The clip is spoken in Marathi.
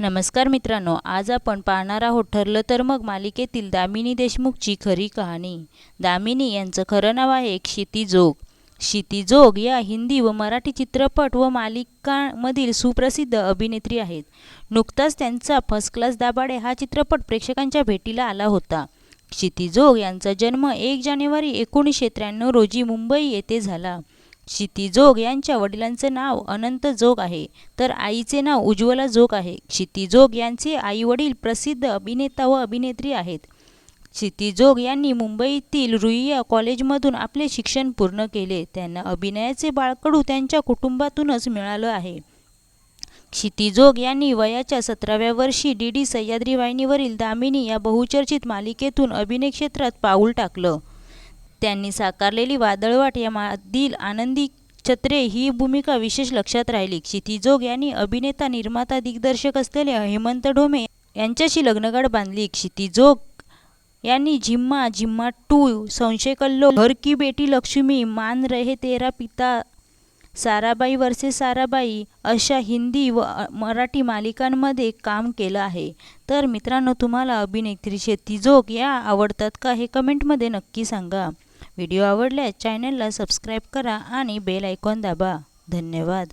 नमस्कार मित्रांनो आज आपण पाहणार आहोत ठरलं तर मग मालिकेतील दामिनी देशमुखची खरी कहाणी. दामिनी यांचं खरं नाव आहे क्षिती जोग. क्षिती जोग या हिंदी व मराठी चित्रपट व मालिकांमधील सुप्रसिद्ध अभिनेत्री आहेत. नुकताच त्यांचा फर्स्ट क्लास दाभाडे हा चित्रपट प्रेक्षकांच्या भेटीला आला होता. क्षितिजोग यांचा जन्म एक जानेवारी एकोणीसशे त्र्याण्णव रोजी मुंबई येथे झाला. क्षिती जोग यांच्या वडिलांचं नाव अनंत जोग आहे. तर आईचे नाव उज्ज्वला जोग आहे. क्षिती जोग यांचे आई वडील प्रसिद्ध अभिनेता व अभिनेत्री आहेत. क्षिती जोग यांनी मुंबईतील रुईया कॉलेजमधून आपले शिक्षण पूर्ण केले. त्यांना अभिनयाचे बाळकडू त्यांच्या कुटुंबातूनच मिळालं आहे. क्षिती जोग यांनी वयाच्या सतराव्या वर्षी डी डी सह्याद्री वाहिनीवरील दामिनी या बहुचर्चित मालिकेतून अभिनय क्षेत्रात पाऊल टाकलं. त्यांनी साकारलेली वादळवाट या माधील आनंदी छत्रे ही भूमिका विशेष लक्षात राहिली. क्षितिजोग यांनी अभिनेता निर्माता दिग्दर्शक असलेले हेमंत ढोमे यांच्याशी लग्नगाठ बांधली. क्षितिजोग यांनी झिम्मा झिम्मा टू संशय कल्लो घर की बेटी लक्ष्मी मान रहे तेरा पिता साराबाई वर्से साराबाई अशा हिंदी व मराठी मालिकांमध्ये काम केलं आहे. तर मित्रांनो तुम्हाला अभिनेत्री शेतीजोग या आवडतात का हे कमेंटमध्ये नक्की सांगा. व्हिडिओ आवडल्यास चॅनलला सबस्क्राईब करा आणि बेल आयकॉन दाबा. धन्यवाद.